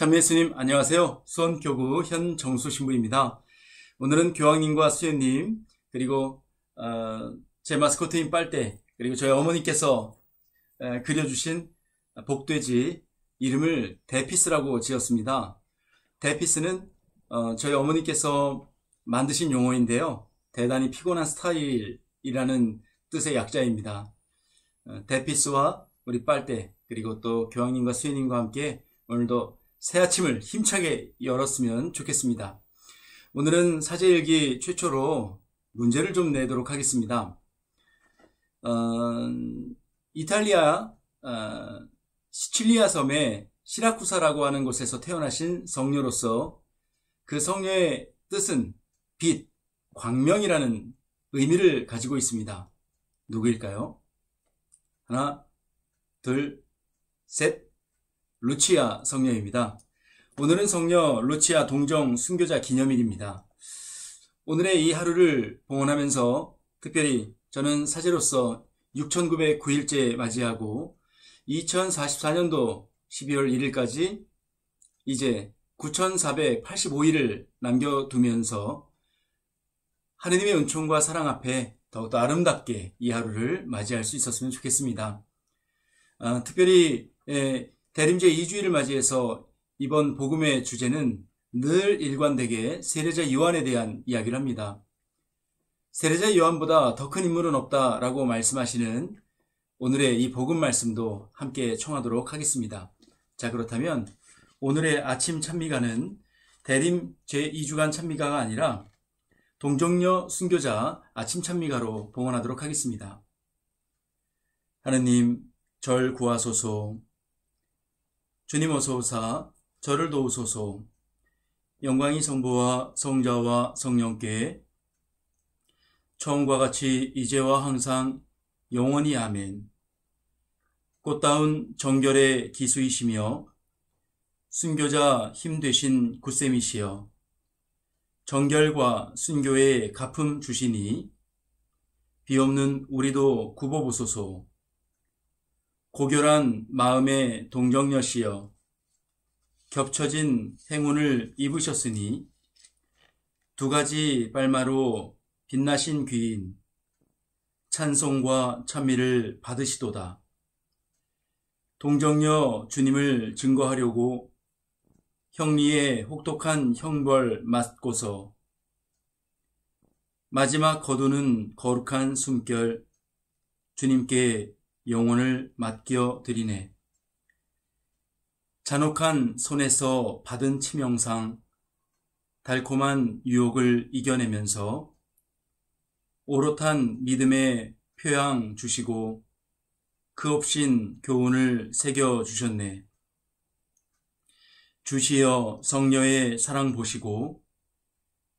참 예수님 안녕하세요. 수원교구 현정수 신부입니다. 오늘은 교황님과 수연님 그리고 어, 제 마스코트인 빨대 그리고 저희 어머니께서 에, 그려주신 복돼지 이름을 데피스라고 지었습니다. 데피스는 어, 저희 어머니께서 만드신 용어인데요. 대단히 피곤한 스타일이라는 뜻의 약자입니다. 어, 데피스와 우리 빨대 그리고 또 교황님과 수연님과 함께 오늘도 새 아침을 힘차게 열었으면 좋겠습니다. 오늘은 사제일기 최초로 문제를 좀 내도록 하겠습니다. 어, 이탈리아 어, 시칠리아 섬의 시라쿠사라고 하는 곳에서 태어나신 성녀로서 그 성녀의 뜻은 빛, 광명이라는 의미를 가지고 있습니다. 누구일까요? 하나, 둘, 셋. 루치아 성녀입니다. 오늘은 성녀 루치아 동정 순교자 기념일입니다. 오늘의 이 하루를 봉헌하면서 특별히 저는 사제로서 6909일째 맞이하고 2044년도 12월 1일까지 이제 9485일을 남겨두면서 하느님의 은총과 사랑 앞에 더욱더 아름답게 이 하루를 맞이할 수 있었으면 좋겠습니다. 아, 특별히 에, 대림제 2주일을 맞이해서 이번 복음의 주제는 늘 일관되게 세례자 요한에 대한 이야기를 합니다. 세례자 요한보다 더 큰 인물은 없다라고 말씀하시는 오늘의 이 복음 말씀도 함께 청하도록 하겠습니다. 자, 그렇다면 오늘의 아침 찬미가는 대림 제2주간 찬미가가 아니라 동정녀 순교자 아침 찬미가로 봉헌하도록 하겠습니다. 하느님, 절 구하소서. 주님 어서오사. 저를 도우소서. 영광이 성부와 성자와 성령께. 처음과 같이 이제와 항상 영원히 아멘. 꽃다운 정결의 기수이시며 순교자 힘되신 굳셈이시여. 정결과 순교의 가품 주시니 비없는 우리도 굽어보소서 고결한 마음의 동정녀시여 겹쳐진 행운을 입으셨으니 두 가지 빨마로 빛나신 귀인 찬송과 찬미를 받으시도다. 동정녀 주님을 증거하려고 형리의 혹독한 형벌 맞고서 마지막 거두는 거룩한 숨결 주님께 영혼을 맡겨 드리네. 잔혹한 손에서 받은 치명상, 달콤한 유혹을 이겨내면서 오롯한 믿음의 표양 주시고 그 없인 교훈을 새겨 주셨네. 주시어 성녀의 사랑 보시고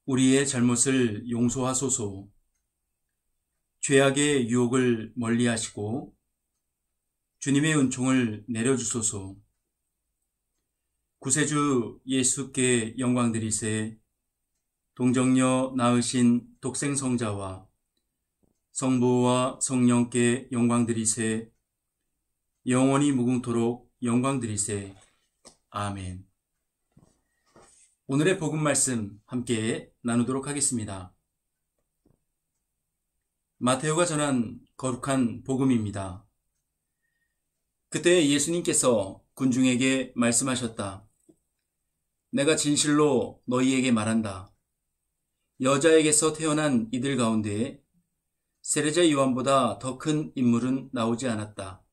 우리의 잘못을 용서하소서. 죄악의 유혹을 멀리 하시고 주님의 은총을 내려주소서. 구세주 예수께 영광 드리세 동정녀 낳으신 독생성자와 성부와 성령께 영광 드리세 영원히 무궁토록 영광 드리세 아멘 오늘의 복음 말씀 함께 나누도록 하겠습니다. 마테오가 전한 거룩한 복음입니다. 그때 예수님께서 군중에게 말씀하셨다. 내가 진실로 너희에게 말한다. 여자에게서 태어난 이들 가운데 세례자 요한보다 더 큰 인물은 나오지 않았다.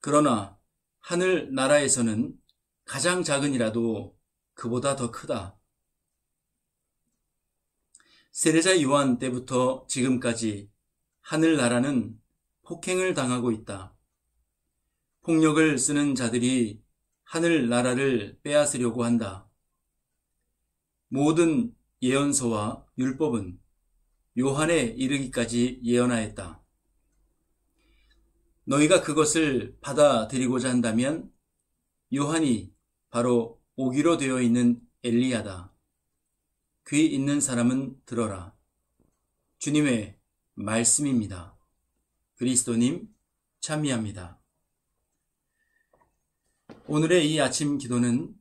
그러나 하늘 나라에서는 가장 작은이라도 그보다 더 크다. 세례자 요한 때부터 지금까지 하늘 나라는 폭행을 당하고 있다. 폭력을 쓰는 자들이 하늘 나라를 빼앗으려고 한다. 모든 예언서와 율법은 요한에 이르기까지 예언하였다. 너희가 그것을 받아들이고자 한다면 요한이 바로 오기로 되어 있는 엘리야다. 귀 있는 사람은 들어라. 주님의 말씀입니다. 그리스도님 참미합니다. 오늘의 이 아침 기도는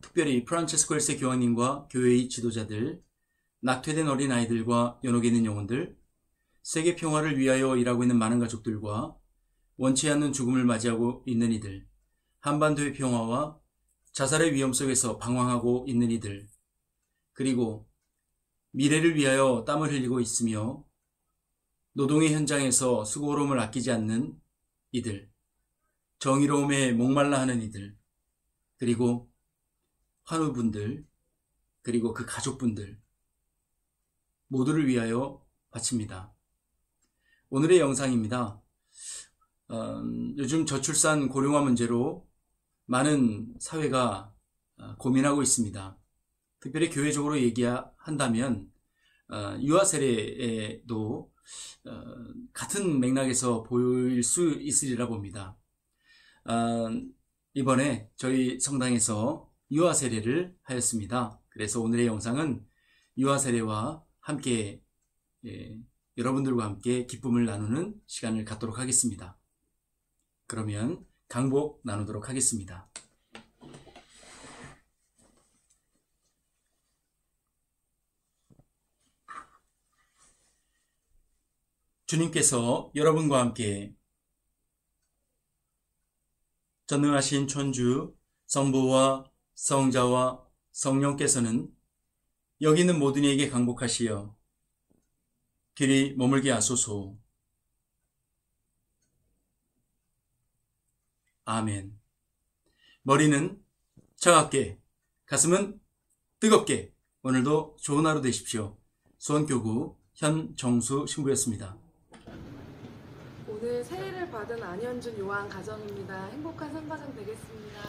특별히 프란체스코 1세 교황님과 교회의 지도자들, 낙퇴된 어린아이들과 연옥에 있는 영혼들, 세계 평화를 위하여 일하고 있는 많은 가족들과 원치 않는 죽음을 맞이하고 있는 이들, 한반도의 평화와 자살의 위험 속에서 방황하고 있는 이들, 그리고 미래를 위하여 땀을 흘리고 있으며 노동의 현장에서 수고로움을 아끼지 않는 이들, 정의로움에 목말라 하는 이들, 그리고 환우분들, 그리고 그 가족분들, 모두를 위하여 바칩니다. 오늘의 영상입니다. 어, 요즘 저출산 고령화 문제로 많은 사회가 어, 고민하고 있습니다. 특별히 교회적으로 얘기한다면 어, 유아 세례도 어, 같은 맥락에서 보일 수 있으리라 봅니다. 어, 이번에 저희 성당에서 유아 세례를 하였습니다. 그래서 오늘의 영상은 유아 세례와 함께 예, 여러분들과 함께 기쁨을 나누는 시간을 갖도록 하겠습니다. 그러면 강복 나누도록 하겠습니다. 주님께서 여러분과 함께 전능하신 천주 성부와 성자와 성령께서는 여기 있는 모든 이에게 강복하시어 길이 머물게 하소서. 아멘. 머리는 차갑게, 가슴은 뜨겁게, 오늘도 좋은 하루 되십시오. 수원교구 현정수 신부였습니다. 받은 안현준 요한 가정입니다. 행복한 상가정 되겠습니다.